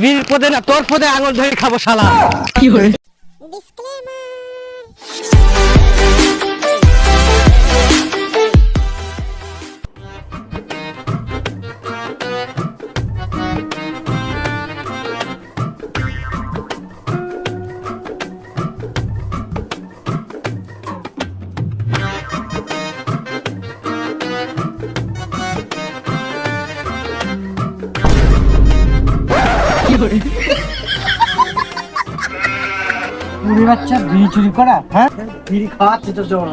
বীর পদে না তোর পদে আঙুল ধরে খাব শালা। চুরি বাচ্চা বিড়ি চুরি করা? হ্যাঁ? বিড়ি খাওয়াচ্ছে তো জোর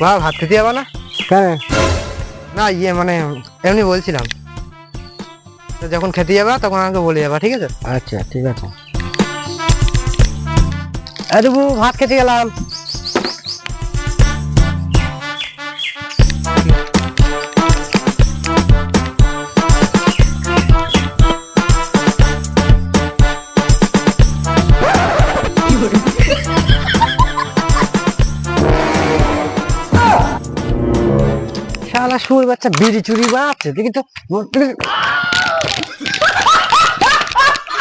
বা ভাত খেতে যাবা না? কেন না ইয়ে মানে এমনি বলছিলাম। তো যখন খেতে যাবা তখন আমাকে বলে যাবা ঠিক আছে? আচ্ছা ঠিক আছে। আরে ভাত খেতে গেলাম। শালা সুর বাচ্চা বিড়ি চুরি বাচ্চা দেখি তো।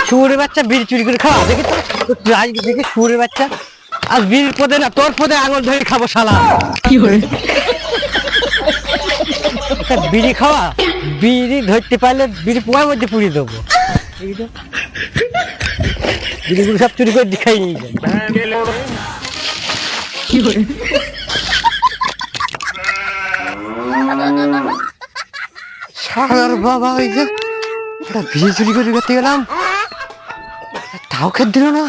শুয়োরের বাচ্চা বিড়ি চুরি করে খাওয়া দেখি তো। দেখি শুয়োরের বাচ্চা। আর বিড়ির পদে না তোর পদে আঙুল ধরে খাব শালা। একটা বিড়ি খাওয়া বিড়ি ধরতে পারলে বিড়ি পোয়ার মধ্যে পুড়িয়ে দেবো। বিড়িগুলো সব চুরি করে দেখাই নিয়ে যায় শালার বাবা, ওই যে একটা বিড়ি চুরি করে করতে গেলাম। তাও খেতে দিল না।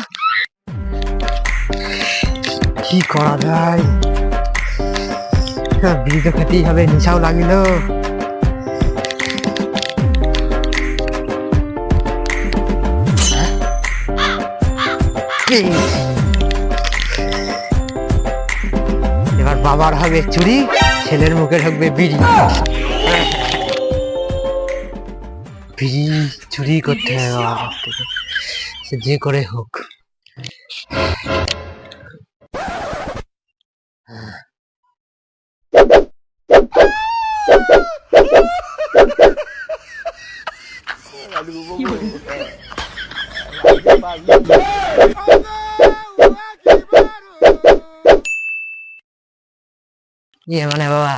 কি করা যায়? বিড়ি তো খেতেই হবে নেশাও লাগিল। এবার বাবার হবে চুরি, ছেলের মুখে ঢুকবে বিড়ি। বিড়ি চুরি করতে হবে থেকে সে যে করে হোক। ইয়ে মানে বাবা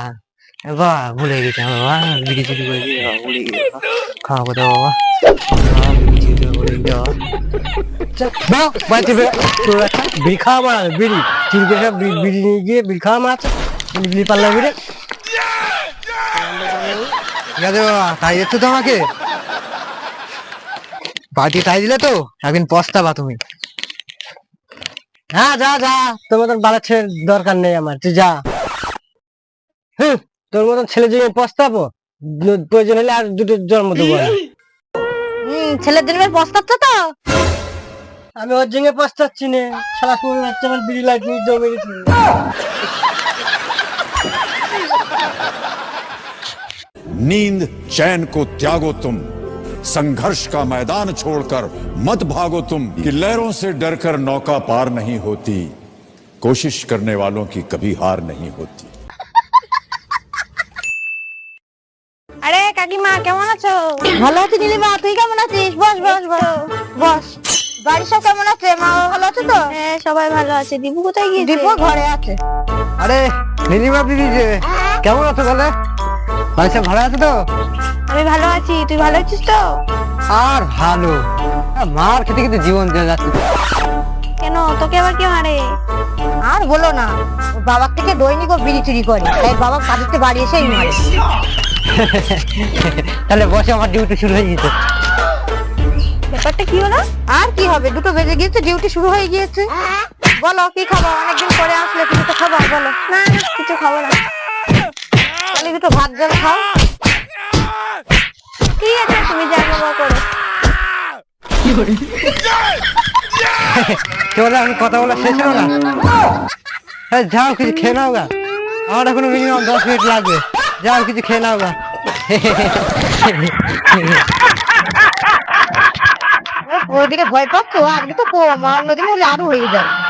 বাবা ভুলে গেছি আমার বিড়ি করে দিয়ে ভুলে গেছি। খাওয়া কথা বাবা বিড়ি নিয়ে গিয়ে খাওয়া তাই দিলে তো? একদিন পস্তাবা তুমি। হ্যাঁ যা যা মতন বাড়ার দরকার নেই আমার তুই যা। হুম, তোর মতন ছেলে জন্য পস্তাবো ন- প্রয়োজন হলে আর দুটো জন্ম দেবো আমি। হুম ছেলের জন্য পস্তাচ্ছ তো আমি ওর জন্য পস্তাচ্ছি না সারা সময় বাচ্চা আমার বিড়ি লাগনি জমে গেছে नींद चैन को त्यागो तुम संघर्ष का मैदान छोड़कर मत भागो तुम कि लहरों से डरकर नौका पार नहीं होती कोशिश करने वालों की कभी हार नहीं होती কাকিমা কেমন আছো? ভালো আছি নীলিমা তুই কেমন আছিস? বস বস বস। বস। বাড়ির সব কেমন আছে? মা ভালো আছে তো? হ্যাঁ সবাই ভালো আছে। দীপু কোথায় গিয়েছে? দীপু ঘরে আছে। আরে নীলিমা দিদি যে কেমন আছো বলে বাড়ি সব ভালো আছে তো? আমি ভালো আছি। তুই ভালো আছিস তো? আর ভালো। মার খেতে খেতে জীবন চলে যাচ্ছে। কেন? তোকে আবার কে মারে? আর বলো না বাবার থেকে দৈনিক ও বিড়ি চুরি করে। তাই বাবা কাজেতে বাড়ি এসেই মারে। তাহলে বসে আমার ডিউটি শুরু হয়ে গেছে ব্যাপারটা কি হলো? আর কি হবে? দুটো বেজে গিয়েছে ডিউটি শুরু হয়ে গিয়েছে। বলো কি খাব অনেকদিন পরে আসলে কিছু তো খাবার বলো। না না কিছু খাব না তাহলে দুটো ভাত জল খাও। ঠিক আছে? তুমি যা বাবা করো। কি বলে আমি কথা বলা শেষ হলো না যাও কিছু খেয়ে নাও গা। আমার এখনও মিনিমাম দশ মিনিট লাগবে। যাও কিছু খেয়ে নাও গা। ওদিকে ভয় পাচ্ছ? আগে তো অন্যদিন হলে আরও হয়ে যাবে।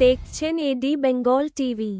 দেখছেন এডি বেঙ্গল টিভি